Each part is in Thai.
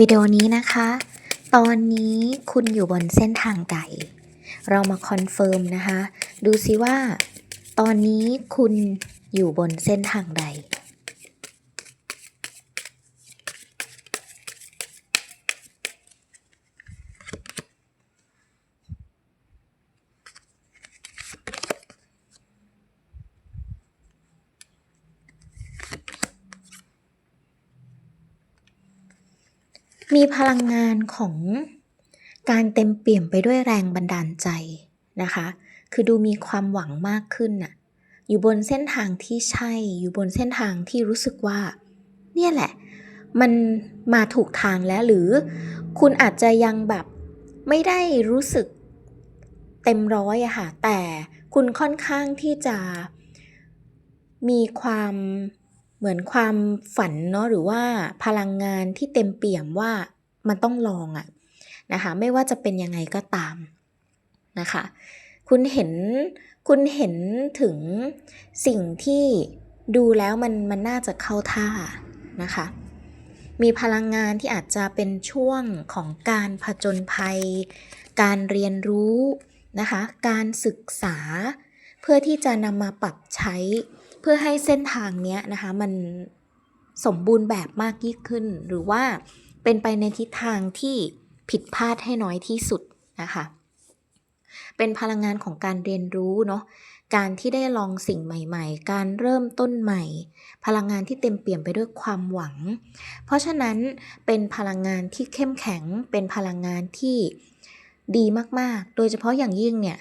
วิดีโอนี้นะคะ ตอนนี้คุณอยู่บนเส้นทางใดเรามาคอนเฟิร์มนะคะ ดูซิว่า ตอนนี้คุณอยู่บนเส้นทางใด มีพลังงานของการเต็มเปี่ยมไปด้วยแรงบันดาลใจนะคะ คือดูมีความหวังมากขึ้นน่ะ อยู่บนเส้นทางที่ใช่ อยู่บนเส้นทางที่รู้สึกว่า เนี่ยแหละ มันมาถูกทางแล้ว หรือคุณอาจจะยังแบบไม่ได้รู้สึกเต็มร้อยอะค่ะ แต่คุณค่อนข้างที่จะมีความ เหมือนความฝันเนาะหรือว่าพลังงานที่เต็มเปี่ยมว่ามันต้องลองอะนะคะไม่ว่าจะเป็นยังไงก็ตามนะคะคุณเห็นคุณเห็นถึงสิ่งที่ดูแล้วมันมันน่าจะเข้าท่านะคะมีพลังงานที่อาจจะเป็นช่วงของการผจญภัย การเรียนรู้นะคะ การศึกษา เพื่อที่จะนำมาปรับใช้ เพื่อให้เส้นทางเนี้ยนะคะมันสมบูรณ์แบบมากยิ่งขึ้น หรือว่าเป็นไปในทิศทางที่ผิดพลาดให้น้อยที่สุดนะคะเป็นพลังงานของการเรียนรู้เนาะการที่ได้ลองสิ่งใหม่ๆ การเริ่มต้นใหม่ พลังงานที่เต็มเปี่ยมไปด้วยความหวัง เพราะฉะนั้นเป็นพลังงานที่เข้มแข็ง เป็นพลังงานที่ดีมากๆ โดยเฉพาะอย่างยิ่งเนี่ย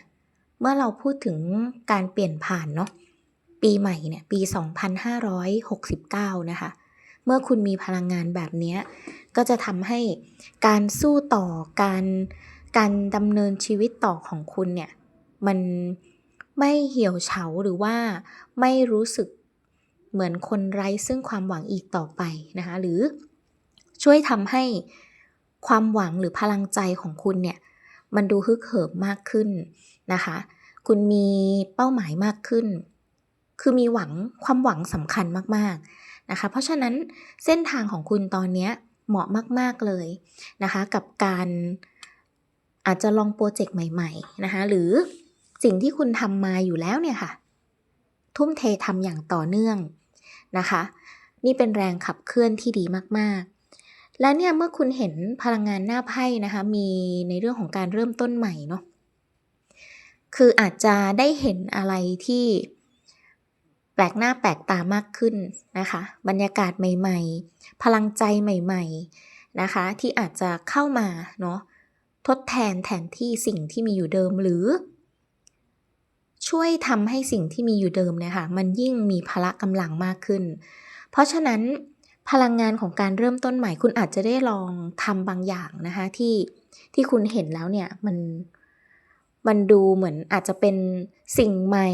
เมื่อเราพูดถึงการเปลี่ยนผ่านเนาะ ปีใหม่เนี่ยปี 2569 นะคะ เมื่อคุณมีพลังงานแบบนี้ก็จะทำให้การสู้ต่อการการดำเนินชีวิตต่อของคุณเนี่ยมันไม่เหี่ยวเฉาหรือว่าไม่รู้สึกเหมือนคนไร้ซึ่งความหวังอีกต่อไปนะคะหรือช่วยทำให้ความหวังหรือพลังใจของคุณเนี่ยมันดูฮึกเหิมมากขึ้นนะคะ คุณมีเป้าหมายมากขึ้น คือมีหวังความหวังสำคัญมากๆนะคะ เพราะฉะนั้นเส้นทางของคุณตอนนี้เหมาะมากๆเลยนะคะ กับการอาจจะลองโปรเจกต์ใหม่ ๆนะคะ หรือสิ่งที่คุณทำมาอยู่แล้วเนี่ยค่ะ ทุ่มเททำอย่างต่อเนื่องนะคะ นี่เป็นแรงขับเคลื่อนที่ดีมากๆ และเนี่ยเมื่อคุณเห็นพลังงานหน้าไพ่นะคะ มีในเรื่องของการเริ่มต้นใหม่เนาะคืออาจจะได้เห็นอะไรที่ แปลกหน้าแปลกตามากขึ้นนะคะ บรรยากาศใหม่ ๆ พลังใจใหม่ ๆนะคะ ที่อาจจะเข้ามาเนาะทดแทนแทนที่สิ่งที่มีอยู่เดิมหรือ ช่วยทำให้สิ่งที่มีอยู่เดิมเนี่ยค่ะมันยิ่งมีพละกำลังมากขึ้น เพราะฉะนั้นพลังงานของการเริ่มต้นใหม่ คุณอาจจะได้ลองทำบางอย่างนะคะที่ที่คุณเห็นแล้วเนี่ยมันมันดูเหมือนอาจจะเป็นสิ่งใหม่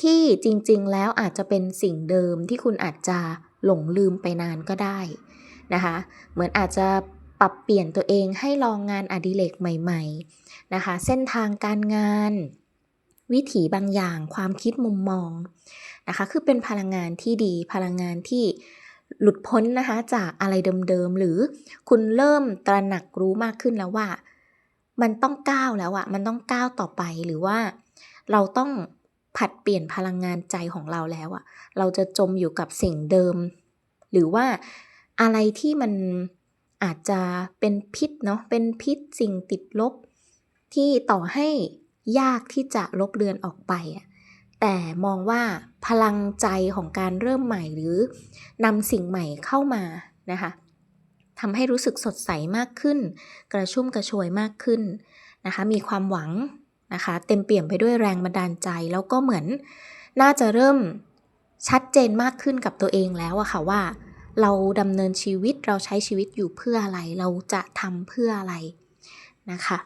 ที่จริงๆ แล้วอาจจะเป็นสิ่งเดิมที่คุณอาจจะหลงลืมไปนานก็ได้นะคะ เหมือนอาจจะปรับเปลี่ยนตัวเองให้ลองงานอดิเรกใหม่ ๆนะคะ เส้นทางการงาน วิถีบางอย่างความคิดมุมมองนะคะ คือเป็นพลังงานที่ดีพลังงานที่หลุดพ้นนะคะจากอะไรเดิมๆ หรือคุณเริ่มตระหนักรู้มากขึ้นแล้วว่า มันต้องก้าวแล้วอะมันต้องก้าวต่อไปหรือว่าเราต้อง ผัดเปลี่ยนพลังงานใจของเราแล้วอะเราจะจมอยู่กับสิ่งเดิม หรือว่าอะไรที่มันอาจจะเป็นพิษเนาะเป็นพิษสิ่งติดลบ ที่ต่อให้ยากที่จะลบเลือนออกไปอะแต่มองว่าพลังใจของการเริ่มใหม่หรือนำสิ่งใหม่เข้ามานะคะทำให้รู้สึกสดใสมากขึ้น กระชุ่มกระชวยมากขึ้นนะคะ มีความหวัง นะคะ เต็มเปี่ยมไปด้วยแรงบันดาลใจ แล้วก็เหมือนน่าจะเริ่มชัดเจนมากขึ้นกับตัวเองแล้วอะค่ะว่า เราดำเนินชีวิตเราใช้ชีวิตอยู่เพื่ออะไร เราจะทำเพื่ออะไรนะคะ